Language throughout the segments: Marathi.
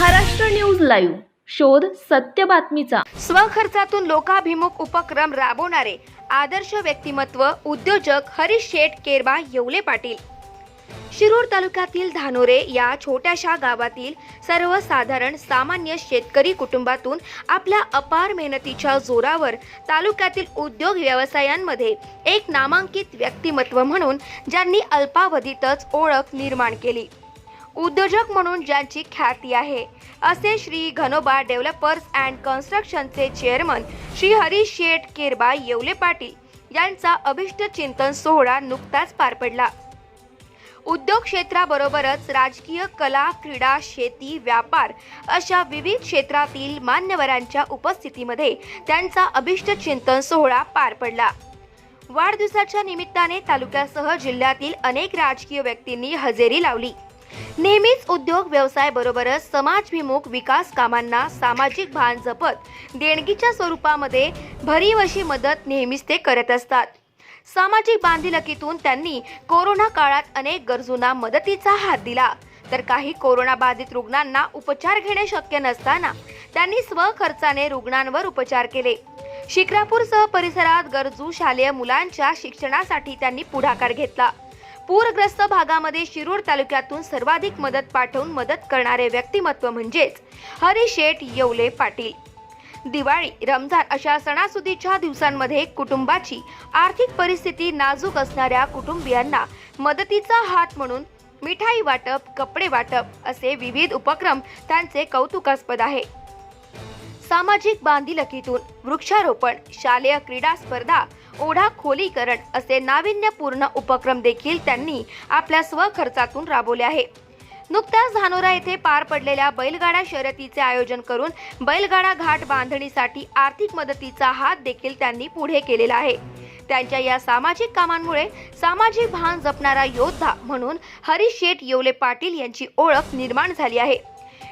महाराष्ट्र लाईव्ह. शोध सत्य बातमीचा. स्वखर्चातून लोकाभिमुख उपक्रम राबवणारे आदर्श व्यक्तिमत्व उद्योजक हरीश शेठ केरबा येवले पाटील. शिरूर तालुक्यातील धानोरे या छोट्याशा गावातील सर्वसाधारण सामान्य शेतकरी कुटुंबातून आपल्या अपार मेहनतीच्या जोरावर तालुक्यातील उद्योग व्यवसायांमध्ये एक नामांकित व्यक्तिमत्व म्हणून ज्यांनी अल्पावधीतच ओळख निर्माण केली. उद्योजक म्हणून ज्यांची ख्याती आहे. असे श्री घनोबा डेव्हलपर्स अँड कन्स्ट्रक्शनचे चेअरमन श्री हरीश शेठ केरबा येवले पाटील यांचा अभिष्ट चिंतन सोहळा नुकताच पार पडला. उद्योग क्षेत्राबरोबरच राजकीय कला क्रीडा शेती व्यापार अशा विविध क्षेत्रातील मान्यवरांच्या उपस्थितीमध्ये त्यांचा अभिष्ट चिंतन सोहळा पार पडला. वाढदिवसाच्या निमित्ताने तालुक्यासह जिल्ह्यातील अनेक राजकीय व्यक्तींनी हजेरी लावली. नेहमीच उद्योग व्यवसाय बरोबरच समाजभिमुख विकास कामांना सामाजिक भान जपत देणगीच्या स्वरूपामध्ये भरीव अशी मदत नेहमीच ते करत असतात. सामाजिक बांधिलकीतून त्यांनी कोरोना काळात अनेक गरजूंना मदतीचा हात दिला. तर काही कोरोनाबाधित रुग्णांना उपचार घेणे शक्य नसताना त्यांनी स्वखर्चाने रुग्णांवर उपचार केले. शिक्रापूरसह परिसरात गरजू शालेय मुलांच्या शिक्षणासाठी त्यांनी पुढाकार घेतला. पूरग्रस्त भागामध्ये शिरूर तालुक्यातून सर्वाधिक मदत पाठवून मदत करणारे व्यक्तिमत्व म्हणजेच हरी शेठ येवले पाटील. दिवाळी रमजान अशा सणासुदीच्या दिवसांमध्ये कुटुंबाची आर्थिक परिस्थिती नाजूक असणाऱ्या कुटुंबियांना मदतीचा हात म्हणून मिठाई वाटप कपडे वाटप असे विविध उपक्रम त्यांचे कौतुकास्पद आहे. सामाजिक बांधिलकीतून वृक्षारोपण शालेय क्रीडा स्पर्धा ओढा खोलीकरण असे नाविन्यपूर्ण उपक्रम देखील त्यांनी आपल्या स्वखर्चातून राबवले आहे. नुकत्याच धानोरा येथे पार पडलेल्या बैलगाडा शर्यतीचे आयोजन करून बैलगाडा घाट बांधणीसाठी आर्थिक मदतीचा हात देखील त्यांनी पुढे केलेला आहे. त्यांच्या या सामाजिक कामांमुळे सामाजिक भान जपणारा योद्धा म्हणून हरीश शेठ येवले पाटील यांची ओळख निर्माण झाली आहे.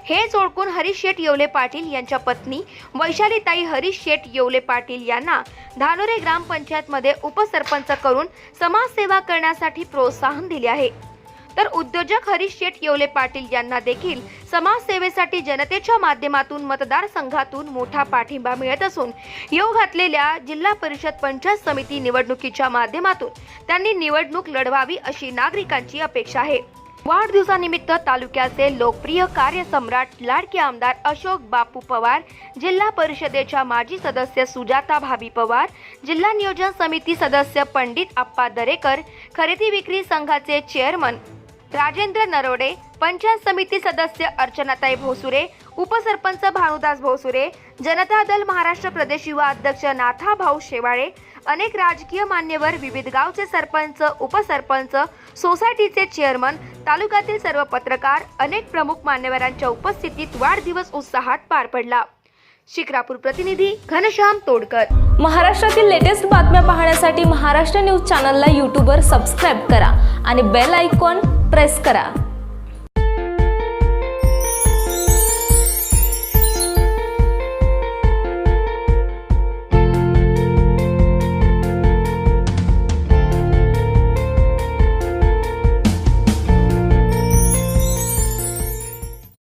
हेच ओळखून हरीश शेठ येवले पाटील यांच्या पत्नी वैशालीताई हरीश शेठ येवले पाटील यांना धानोरे ग्रामपंचायतमध्ये उपसरपंच करून समाजसेवा करण्यासाठी प्रोत्साहन दिले आहे. तर उद्योजक हरीश शेठ येवले पाटील यांना देखील समाजसेवेसाठी जनतेच्या माध्यमातून मतदारसंघातून मोठा पाठिंबा मिळत असून येऊ घातलेल्या जिल्हा परिषद पंचायत समिती निवडणुकीच्या माध्यमातून त्यांनी निवडणूक लढवावी अशी नागरिकांची अपेक्षा आहे. वाढदिवसानिमित्त तालुक्याचे लोकप्रिय कार्यसम्राट लाडके आमदार अशोक बापू पवार जिल्हा परिषदेच्या माजी सदस्य सुजाता भाभी पवार जिल्हा नियोजन समिती सदस्य पंडित आप्पा दरेकर खरेदी विक्री संघाचे चेअरमन राजेंद्र नरोडे पंचायत समिती सदस्य अर्चनाताई भोसुरे उपसरपंच भानुदास भोसुरे जनता दल महाराष्ट्र प्रदेश युवा अध्यक्ष नाथा भाऊ शेवाळे अनेक राजकीय मान्यवर विविध गावचे सरपंच उपसरपंच सोसायटीचे चेअरमन तालुक्यातील सर्व पत्रकार अनेक प्रमुख मान्यवरांच्या उपस्थितीत वाढदिवस उत्साहात पार पडला. शिक्रापूर प्रतिनिधी घनश्याम तोडकर. महाराष्ट्रातील लेटेस्ट बातम्या पाहण्यासाठी महाराष्ट्र न्यूज चॅनलला यूट्यूबवर सबस्क्राईब करा आणि बेल आयकॉन प्रेस करा.